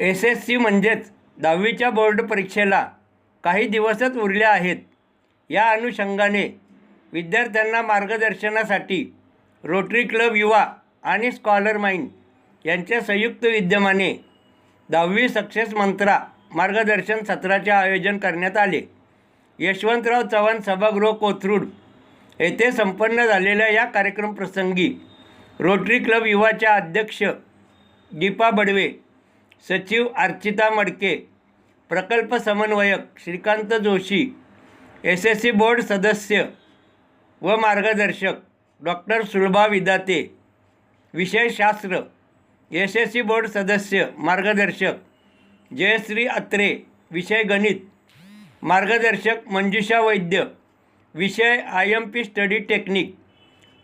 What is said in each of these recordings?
S S C म्हणजेच दहावीच्या board परीक्षेला काही दिवसच उरले आहेत. या अनुषंगाने विद्यार्थ्यांना मार्गदर्शनासाठी रोटरी क्लब युवा आणि स्कॉलर माइंड यांच्या संयुक्त विद्यमाने दहावी सक्सेस मंत्रा मार्गदर्शन सत्राचे आयोजन करण्यात आले. यशवंतराव चव्हाण सभागृह कोथरूड येथे संपन्न झालेल्या या कार्यक्रमप्रसंगी रोटरी क्लब युवाच्या अध्यक्ष दीपा बडवे सचिव अर्चिता मडके प्रकल्प समन्वयक Shrikant Joshi S S C board सदस्य व मार्गदर्शक डॉक्टर सुलभा विदाते विषयशास्त्र एस एस सी बोर्ड सदस्य मार्गदर्शक जयश्री अत्रे विषय गणित मार्गदर्शक मंजुषा वैद्य विषय I M P study technique.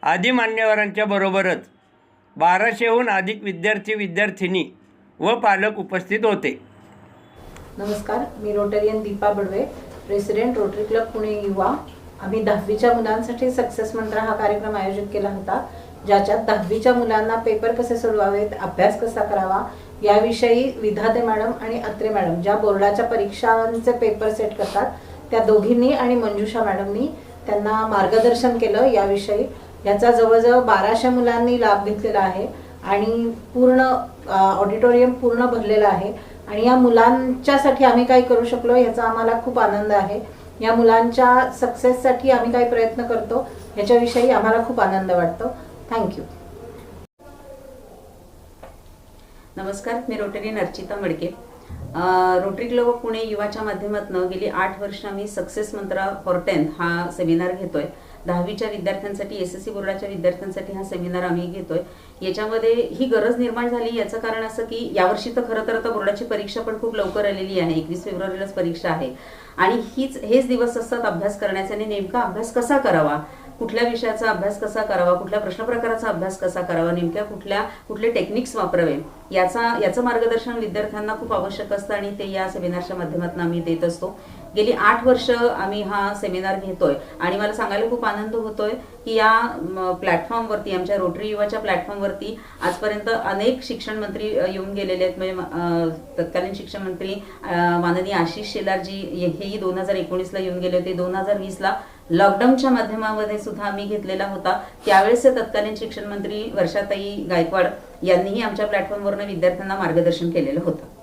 आदी मान्यवरांच्या बरोबरच बाराशेहून अधिक विद्यार्थी विद्यार्थिनी व पालक उपस्थित होते. नमस्कार मी Rotarian Deepa Badve president Rotary club Pune Yuva. आम्ही दहावीच्या मुलांसाठी सक्सेस मंत्र हा कार्यक्रम आयोजित केला होता ज्याच्यात दहावीच्या मुलांना पेपर कसे सोडवावेत अभ्यास कसा करावा याविषयी विधाते मॅडम आणि अत्रे मॅडम ज्या बोर्डाच्या परीक्षांचे पेपर सेट करतात त्या दोघींनी आणि मंजुषा मॅडमनी त्यांना मार्गदर्शन केलं याविषयी. याचा जवळजवळ बाराशे मुलांनी लाभ घेतलेला आहे आणि पूर्ण ऑडिटोरियम पूर्ण भरलेलं आहे. आणि या मुलांच्यासाठी आम्ही काही करू शकलो याचा आम्हाला खूप आनंद आहे. या मुलांच्या सक्सेससाठी आम्ही काही प्रयत्न करतो याच्याविषयी आम्हाला खूप आनंद वाटतो. थँक्यू नमस्कार मी Rotary Archita Madke. Rotary club of Pune युवाच्या माध्यमातून गेली आठ वर्ष आम्ही सक्सेस मंत्रा फॉर टेन्थ हा सेमिनार घेतोय. दहावीच्या विद्यार्थ्यांसाठी एस एस सी बोर्डाच्या विद्यार्थ्यांसाठी हा सेमिनार आम्ही घेतोय. याच्यामध्ये ही गरज निर्माण झाली याचं कारण असं की यावर्षी तर खरं तर आता बोर्डाची परीक्षा पण खूप लवकर आलेली आहे. एकवीस फेब्रुवारीलाच परीक्षा आहे. आणि हीच हेच दिवस असतात अभ्यास करण्याचे आणि नेमका अभ्यास कसा करावा? कुठल्या विषयाचा अभ्यास कसा करावा? कुठल्या प्रश्न प्रकाराचा अभ्यास कसा करावा? नेमक्या कुठल्या कुठले टेक्निक्स वापरावे? याचा याचं मार्गदर्शन विद्यार्थ्यांना खूप आवश्यक असतं आणि ते या सेमिनारच्या माध्यमातून आम्ही देत असतो. गेली आठ वर्ष आम्ही हा सेमिनार घेतोय आणि मला सांगायला खूप आनंद होतोय की या प्लॅटफॉर्मवरती आमच्या रोटरी युवाच्या प्लॅटफॉर्मवरती आजपर्यंत अनेक शिक्षण मंत्री येऊन गेलेले आहेत. म्हणजे तत्कालीन शिक्षण मंत्री माननीय आशिष शेलारजी हे- हेही दोन हजार एकोणीसला येऊन गेले होते. दोन हजार वीसला लॉकडाऊनच्या माध्यमामध्ये सुद्धा आम्ही घेतलेला होता. त्यावेळेस तत्कालीन शिक्षण मंत्री वर्षाताई गायकवाड यांनीही आमच्या प्लॅटफॉर्मवरनं विद्यार्थ्यांना मार्गदर्शन केलेलं होतं.